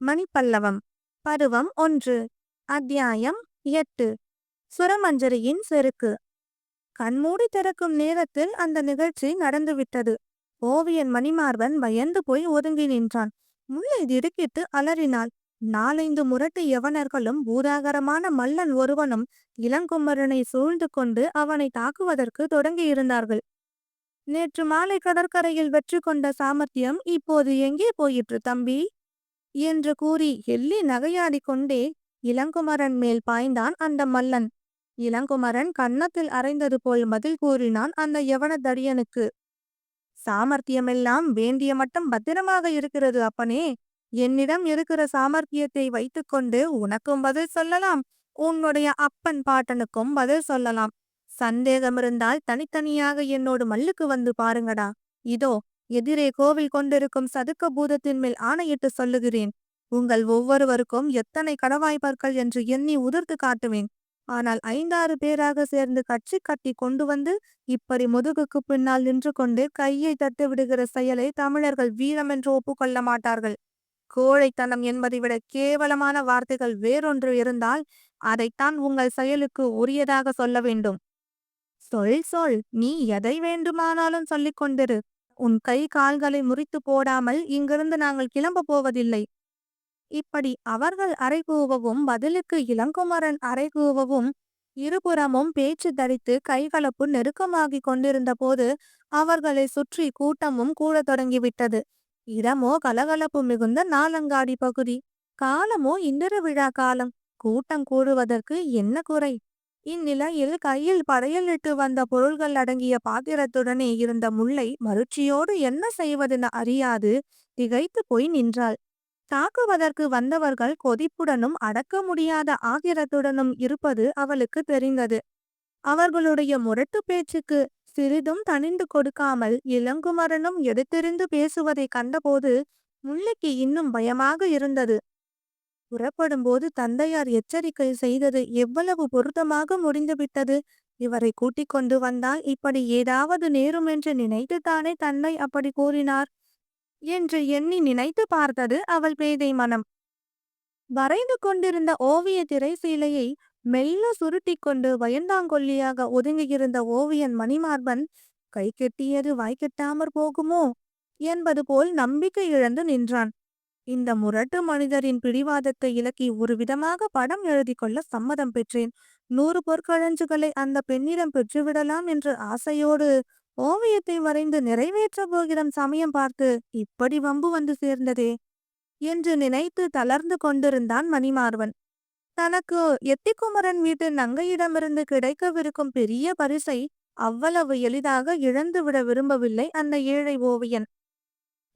மணிப்பல்லவம் பருவம் ஒன்று அத்தியாயம் எட்டு. சுரமஞ்சரியின் செருக்கு. கண்மூடி திறக்கும் நேரத்தில் அந்த நிகழ்ச்சி நடந்துவிட்டது. ஓவியன் மணிமார்பன் பயந்து போய் ஒதுங்கி நின்றான். முல்லை திடுக்கிட்டு அலறினாள். நாலைந்து முரட்டு யவனர்களும் பூதாகரமான மல்லன் ஒருவனும் இளங்குமரனை சூழ்ந்து கொண்டு அவனை தாக்குவதற்கு தொடங்கியிருந்தார்கள். நேற்று மாலை கடற்கரையில் வெற்றி கொண்ட சாமர்த்தியம் இப்போது எங்கே போயிற்று தம்பி? என்று கூறி எள்ளி நகையாடி கொண்டே இளங்குமரன் மேல் பாய்ந்தான் அந்த மல்லன். இளங்குமரன் கன்னத்தில் அரைந்தது போல் பதில் கூறினான் அந்த யவன தடியனுக்கு சாமர்த்தியமெல்லாம் வேண்டிய மட்டும் பத்திரமாக இருக்கிறது அப்பனே. என்னிடம் இருக்கிற சாமர்த்தியத்தை வைத்துக்கொண்டு உனக்கும் பதில் சொல்லலாம். உன்னுடைய அப்பன் பாட்டனுக்கும் பதில் சொல்லலாம். சந்தேகமிருந்தால் தனித்தனியாக என்னோடு மல்லுக்கு வந்து பாருங்கடா. இதோ எதிரே கோவில் கொண்டிருக்கும் சதுக்க பூதத்தின் மேல் ஆணையிட்டு சொல்லுகிறேன் உங்கள் ஒவ்வொருவருக்கும் எத்தனை கடவாய்ப்பார்கள் என்று எண்ணி உதிர்த்து காட்டுவேன். ஆனால் ஐந்தாறு பேராக சேர்ந்து கட்சி கட்டி கொண்டு வந்து இப்படி முதுகுக்கு பின்னால் நின்று கொண்டு கையை தட்டு விடுகிற செயலை தமிழர்கள் வீரமென்று ஒப்புக்கொள்ள மாட்டார்கள். கோழைத்தனம் என்பதை விட கேவலமான வார்த்தைகள் வேறொன்று இருந்தால் அதைத்தான் உங்கள் செயலுக்கு உரியதாக சொல்ல வேண்டும். சொல் சொல் நீ எதை வேண்டுமானாலும் சொல்லிக் கொண்டிரு. உன் கை கால்களை முறித்து போடாமல் இங்கிருந்து நாங்கள் கிளம்ப போவதில்லை. இப்படி அவர்கள் அறைகூவவும் பதிலுக்கு இளங்குமரன் அறைகூவவும் இருபுறமும் பேச்சு தரித்து கைகலப்பு நெருக்கமாகிக் கொண்டிருந்த போது அவர்களை சுற்றி கூட்டமும் கூட தொடங்கிவிட்டது. இடமோ கலகலப்பு மிகுந்த நாலங்காடி பகுதி. காலமோ இந்திர விழா காலம். கூட்டம் கூடுவதற்கு என்ன குறை? இந்நிலையில் கையில் பறையலிட்டு வந்த பொருள்கள் அடங்கிய பாத்திரத்துடனே இருந்த முல்லை மருட்சியோடு என்ன செய்வதென அறியாது திகைத்து போய் நின்றாள். தாக்குவதற்கு வந்தவர்கள் கொதிப்புடனும் அடக்க முடியாத ஆகிரத்துடனும் இருப்பது அவளுக்கு தெரிந்தது. அவர்களுடைய முரட்டு பேச்சுக்கு சிறிதும் தணிந்து கொடுக்காமல் இளங்குமரனும் எடுத்தெறிந்து பேசுவதை கண்டபோது முல்லைக்கு இன்னும் பயமாக இருந்தது. புறப்படும்போது தந்தையார் எச்சரிக்கை செய்தது எவ்வளவு பொருத்தமாக முடிந்துவிட்டது? இவரை கூட்டிக் கொண்டு வந்தால் இப்படி ஏதாவது நேரும் என்று நினைத்துத்தானே தன்னை அப்படி கூறினார்? என்று எண்ணி நினைத்து பார்த்தது அவள் பேதை மனம். வரைந்து கொண்டிருந்த ஓவிய திரைசீலையை மெல்ல சுருட்டிக் கொண்டு வயந்தாங்கொல்லியாக ஒதுங்கியிருந்த ஓவியன் மணிமார்பன் கை கெட்டியது வாய்க்கெட்டாமற் போகுமோ? என்பது போல் நம்பிக்கை இழந்து நின்றான். இந்த முரட்டு மனிதரின் பிடிவாதத்தை இலக்கி ஒரு விதமாக படம் எழுதி கொள்ள சம்மதம் பெற்றேன். நூறு பொற்களஞ்சுகளை அந்த பெண்ணிடம் பெற்றுவிடலாம் என்று ஆசையோடு ஓவியத்தை வரைந்து நிறைவேற்ற போகிறோம் சமயம் பார்த்து இப்படி வம்பு வந்து சேர்ந்ததே என்று நினைத்து தளர்ந்து கொண்டிருந்தான் மணிமார்வன். தனக்கு எத்திக்குமரன் வீட்டு நங்கையிடமிருந்து கிடைக்கவிருக்கும் பெரிய பரிசை அவ்வளவு எளிதாக இழந்துவிட விரும்பவில்லை அந்த ஏழை ஓவியன்.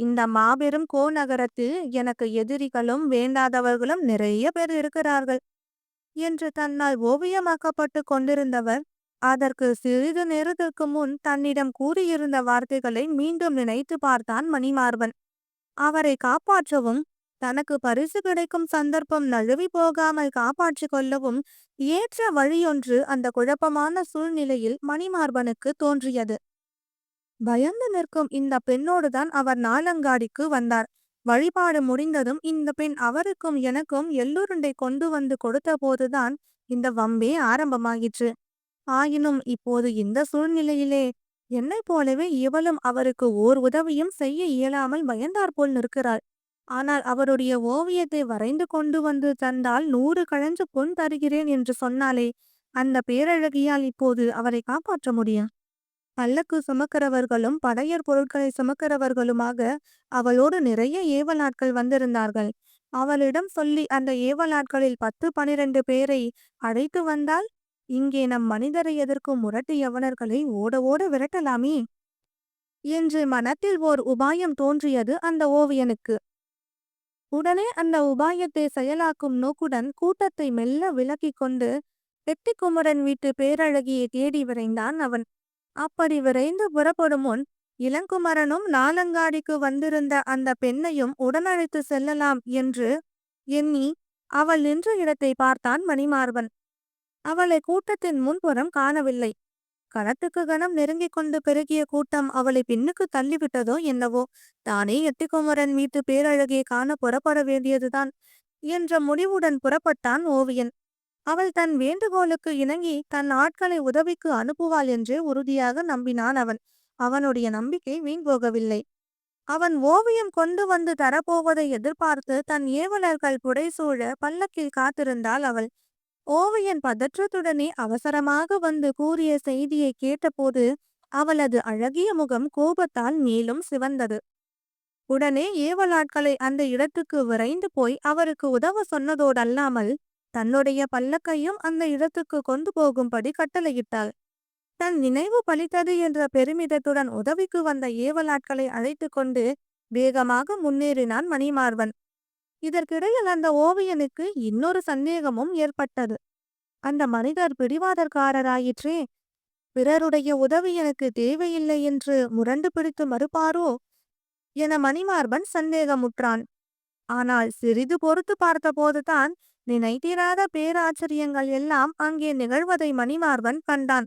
இந்த மாபெரும் கோநகரத்தில் எனக்கு எதிரிகளும் வேண்டாதவர்களும் நிறைய பேர் இருக்கிறார்கள். என்று தன்னால் ஓவியமாக்கப்பட்டு கொண்டிருந்தவர் அதற்கு சிறிது நேரத்திற்கு முன் தன்னிடம் கூறியிருந்த வார்த்தைகளை மீண்டும் நினைத்து பார்த்தான் மணிமார்பன். அவரை காப்பாற்றவும் தனக்கு பரிசு கிடைக்கும் சந்தர்ப்பம் நழுவி போகாமல் காப்பாற்றிக் கொள்ளவும் ஏற்ற வழியொன்று அந்த குழப்பமான சூழ்நிலையில் மணிமார்பனுக்கு தோன்றியது. பயந்து நிற்கும் இந்த பெண்ணோடுதான் அவர் நாலங்காடிக்கு வந்தார். வழிபாடு முடிந்ததும் இந்த பெண் அவருக்கும் எனக்கும் எள்ளுருண்டை கொண்டு வந்து கொடுத்த போதுதான் இந்த வம்பே ஆரம்பமாயிற்று. ஆயினும் இப்போது இந்த சூழ்நிலையிலே என்னைப் போலவே இவளும் அவருக்கு ஓர் உதவியும் செய்ய இயலாமல் பயந்தாற்போல் நிற்கிறாள். ஆனால் அவருடைய ஓவியத்தை வரைந்து கொண்டு வந்து தந்தால் நூறு கழஞ்சு பொன் தருகிறேன் என்று சொன்னாலே அந்த பேரழகியால் இப்போது அவரை காப்பாற்ற முடியும் பல்லக்கு சுமக்கிறவர்களும் படையர் பொருட்களை சுமக்கிறவர்களுமாக அவளோடு நிறைய ஏவலாட்கள் வந்திருந்தார்கள். அவளிடம் சொல்லி அந்த ஏவலாட்களில் பத்து பனிரெண்டு பேரை அழைத்து வந்தால் இங்கே நம் மனிதரை எதிர்க்கும் முரட்டு யவனர்களை ஓட ஓட விரட்டலாமே? என்று மனத்தில் ஓர் உபாயம் தோன்றியது அந்த ஓவியனுக்கு. உடனே அந்த உபாயத்தை செயலாக்கும் நோக்குடன் கூட்டத்தை மெல்ல விலக்கிக் கொண்டு பெட்டிக்குமரன் வீட்டு பேரழகியை தேடி விரைந்தான் அவன். அப்படி விரைந்து புறப்படும் முன் இளங்குமரனும் நாலங்காடிக்கு வந்திருந்த அந்த பெண்ணையும் உடனழைத்து செல்லலாம் என்று எண்ணி அவள் நின்ற இடத்தை பார்த்தான் மணிமார்பன். அவளை கூட்டத்தின் முன்புறம் காணவில்லை. கணத்துக்கு கணம் நெருங்கிக் கொண்டு பெருகிய கூட்டம் அவளை பின்னுக்கு தள்ளிவிட்டதோ என்னவோ தானே எட்டிக்குமரன் வீட்டு பேரழகியை காண புறப்பட வேண்டியதுதான் என்ற முடிவுடன் புறப்பட்டான் ஓவியன். அவள் தன் வேண்டுகோளுக்கு இணங்கி தன் ஆட்களை உதவிக்கு அனுப்புவாள் என்று உறுதியாக நம்பினான் அவன். அவனுடைய நம்பிக்கை வீண் போகவில்லை. அவன் ஓவியம் கொண்டு வந்து தரப்போவதை எதிர்பார்த்து தன் ஏவலர்கள் புடைசூழ பல்லக்கில் காத்திருந்தாள் அவள். ஓவியன் பதற்றத்துடனே அவசரமாக வந்து கூறிய செய்தியை கேட்டபோது அவளது அழகிய முகம் கோபத்தால் மேலும் சிவந்தது. உடனே ஏவலாட்களை அந்த இடத்துக்கு விரைந்து போய் அவருக்கு உதவ சொன்னதோடல்லாமல் தன்னுடைய பல்லக்கையும் அந்த இடத்துக்கு கொண்டு போகும்படி கட்டளையிட்டாள். தன் நினைவு பலித்தது என்ற பெருமிதத்துடன் உதவிக்கு வந்த ஏவலாட்களை அழைத்து கொண்டு வேகமாக முன்னேறினான் மணிமார்வன். இதற்கிடையில் அந்த ஓவியனுக்கு இன்னொரு சந்தேகமும் ஏற்பட்டது. அந்த மனிதர் பிடிவாதற்காரராயிற்றே பிறருடைய உதவி எனக்கு தேவையில்லை என்று முரண்டு பிடித்து மறுப்பாரோ? என மணிமார்பன் சந்தேகமுற்றான். ஆனால் சிறிது பொறுத்து பார்த்தபோதுதான் நினைத்திராத பேராச்சரியங்கள் எல்லாம் அங்கே நிகழ்வதை மணிமார்பன் கண்டான்.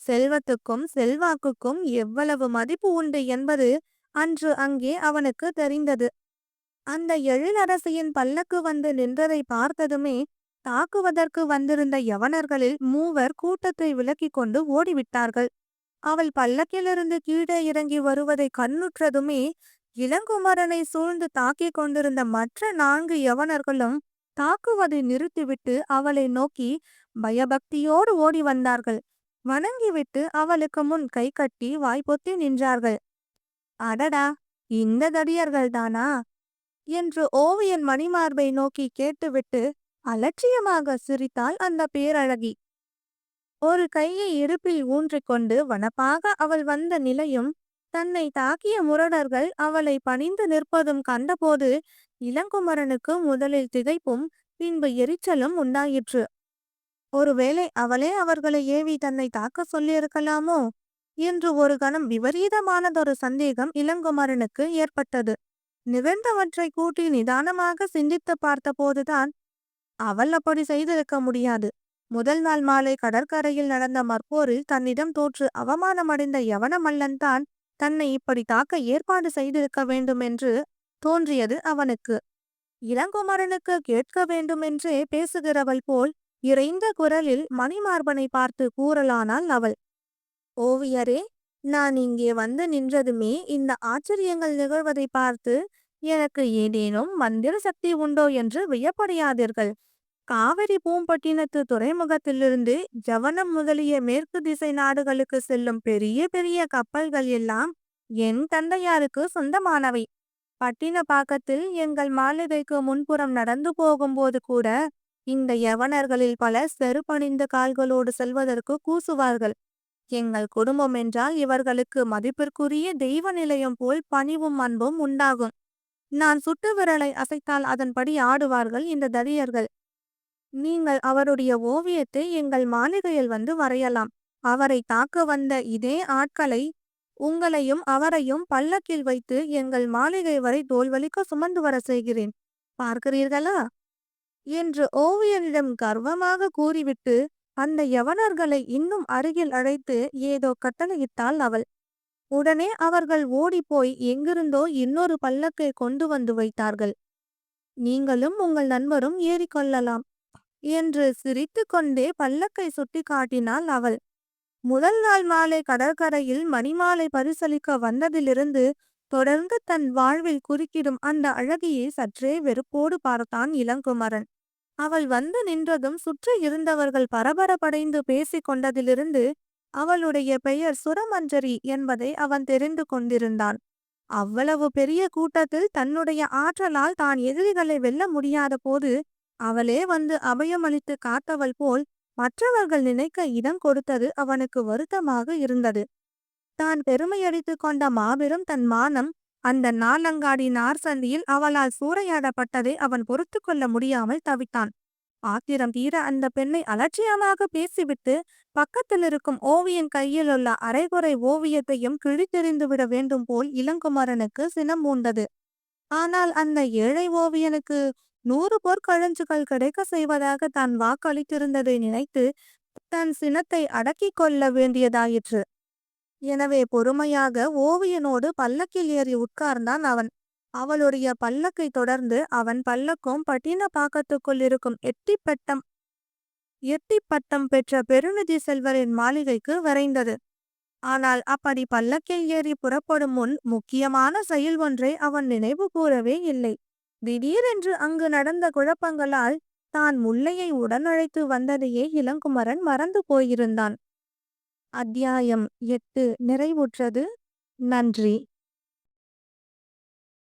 செல்வத்துக்கும் செல்வாக்குக்கும் எவ்வளவு மதிப்பு உண்டு என்பது அன்று அங்கே அவனுக்கு தெரிந்தது. அந்த எழிலரசியின் பல்லக்கு வந்து நின்றதை பார்த்ததுமே தாக்குவதற்கு வந்திருந்த யவனர்களில் மூவர் கூட்டத்தை விலக்கிக் கொண்டு ஓடிவிட்டார்கள். அவள் பல்லக்கிலிருந்து கீழே இறங்கி வருவதை கண்ணுற்றதுமே இளங்குமரனை சூழ்ந்து தாக்கிக் கொண்டிருந்த மற்ற நான்கு யவனர்களும் தாக்குவதை நிறுத்திவிட்டு அவளை நோக்கி பயபக்தியோடு ஓடி வந்தார்கள். வணங்கிவிட்டு அவளுக்கு முன் கை கட்டி வாய்ப்பொத்தி நின்றார்கள். அடடா! இந்த தடியர்கள்தானா என்று ஓவியன் மணிமார்பை நோக்கி கேட்டுவிட்டு அலட்சியமாக சிரித்தாள் அந்த பேரழகி. ஒரு கையை இடுப்பில் ஊன்றிக்கொண்டு வனப்பாக அவள் வந்த நிலையும் தன்னை தாக்கிய முரடர்கள் அவளை பணிந்து நிற்பதும் கண்டபோது இளங்குமரனுக்கு முதலில் திகைப்பும் பின்பு எரிச்சலும் உண்டாயிற்று. ஒருவேளை அவளே அவர்களை ஏவி தன்னை தாக்க சொல்லியிருக்கலாமோ? என்று ஒரு கணம் விபரீதமானதொரு சந்தேகம் இளங்குமரனுக்கு ஏற்பட்டது. நிகழ்ந்தவற்றை கூட்டி நிதானமாக சிந்தித்து பார்த்தபோதுதான் அவள் அப்படி செய்திருக்க முடியாது. முதல் நாள் மாலை கடற்கரையில் நடந்த மற்போரில் தன்னிடம் தோற்று அவமானமடைந்த யவனமல்லன் தான் தன்னை இப்படி தாக்க ஏற்பாடு செய்திருக்க வேண்டும் என்று தோன்றியது அவனுக்கு. இளங்குமரனுக்கு கேட்க வேண்டுமென்றே பேசுகிறவள் போல் இறைந்த குரலில் மணிமார்பனை பார்த்து கூறலானாள் அவள். ஓவியரே நான் இங்கே வந்து நின்றதுமே இந்த ஆச்சரியங்கள் நிகழ்வதை பார்த்து எனக்கு ஏதேனும் மந்திர சக்தி உண்டோ என்று வியப்படையாதீர்கள். காவிரி பூம்பட்டினத்து துறைமுகத்திலிருந்து ஜவனம் முதலிய மேற்கு திசை நாடுகளுக்கு செல்லும் பெரிய பெரிய கப்பல்கள் எல்லாம் என் தந்தையாருக்கு சொந்தமானவை. பட்டினப்பாக்கத்தில் எங்கள் மாளிகைக்கு முன்புறம் நடந்து போகும்போது கூட இந்த யவனர்களில் பலர் செருப்பணிந்த கால்களோடு செல்வதற்கு கூசுவார்கள். எங்கள் குடும்பம் என்றால் இவர்களுக்கு மதிப்பிற்குரிய தெய்வ நிலையம் போல் பணிவும் அன்பும் உண்டாகும். நான் சுட்டு விரலை அசைத்தால் அதன்படி ஆடுவார்கள் இந்த தரியர்கள் நீங்கள் அவருடைய ஓவியத்தை எங்கள் மாளிகையில் வந்து வரையலாம். அவரை தாக்க வந்த இதே ஆட்களை உங்களையும் அவரையும் பல்லக்கில் வைத்து எங்கள் மாளிகை வரை தோல்வலிக்க சுமந்து வர செய்கிறேன். பார்க்கிறீர்களா? என்று ஓவியனிடம் கர்வமாக கூறிவிட்டு அந்த யவனர்களை இன்னும் அருகில் அழைத்து ஏதோ கட்டளையிட்டாள் அவள். உடனே அவர்கள் ஓடிப்போய் எங்கிருந்தோ இன்னொரு பல்லக்கை கொண்டு வந்து வைத்தார்கள். நீங்களும் உங்கள் நண்பரும் ஏறிக்கொள்ளலாம் என்று சிரித்து கொண்டே பல்லக்கை சுட்டி காட்டினாள் அவள். முதல் நாள் மாலை கடற்கரையில் மணிமாலை பரிசளிக்க வந்ததிலிருந்து தொடர்ந்து தன் வாழ்வில் குறுக்கிடும் அந்த அழகியை சற்றே வெறுப்போடு பார்த்தான் இளங்குமரன். அவள் வந்து நின்றதும் சுற்றி இருந்தவர்கள் பரபரப்படைந்து பேசிக் கொண்டதிலிருந்து அவளுடைய பெயர் சுரமஞ்சரி என்பதை அவன் தெரிந்து கொண்டிருந்தான். அவ்வளவு பெரிய கூட்டத்தில் தன்னுடைய ஆற்றலால் தான் எதிரிகளை வெல்ல முடியாத போது அவளே வந்து அபயமளித்து காத்தவள் போல் மற்றவர்கள் நினைக்க இடம் கொடுத்தது அவனுக்கு வருத்தமாக இருந்தது. தான் பெருமையடித்து கொண்ட மாபெரும் தன் மானம் அந்த நாலங்காடி நார்சந்தியில் அவளால் சூறையாடப்பட்டதை அவன் பொறுத்து கொள்ள முடியாமல் தவித்தான். ஆத்திரம் தீர அந்த பெண்ணை அலட்சியமாக பேசிவிட்டு பக்கத்தில் இருக்கும் ஓவியன் கையில் உள்ள அரைகுறை ஓவியத்தையும் கிழித்தெறிந்து விட வேண்டும் போல் இளங்குமரனுக்கு சினம் மூண்டது ஆனால் அந்த ஏழை ஓவியனுக்கு நூறு பொற்கழஞ்சுகள் கிடைக்க செய்வதாக தான் வாக்களித்திருந்ததை நினைத்து தன் சினத்தை அடக்கிக் கொள்ள வேண்டியதாயிற்று. எனவே பொறுமையாக ஓவியனோடு பல்லக்கில் ஏறி உட்கார்ந்தான் அவன். அவளுடைய பல்லக்கை தொடர்ந்து அவன் பல்லக்கும் பட்டின பாக்கத்துக்குள் இருக்கும் எட்டிப்பட்டம் எட்டிப்பட்டம் பெற்ற பெருநிதி செல்வரின் மாளிகைக்கு விரைந்தது. ஆனால் அப்படி பல்லக்கில் ஏறி புறப்படும் முன் முக்கியமான செயல் ஒன்றை அவன் நினைவு கூறவே இல்லை. திடீரென்று அங்கு நடந்த குழப்பங்களால் தான் முல்லையை உடனழைத்து வந்ததையே இளங்குமரன் மறந்து போயிருந்தான். அத்தியாயம் எட்டு. நிறைவுற்றது. நன்றி.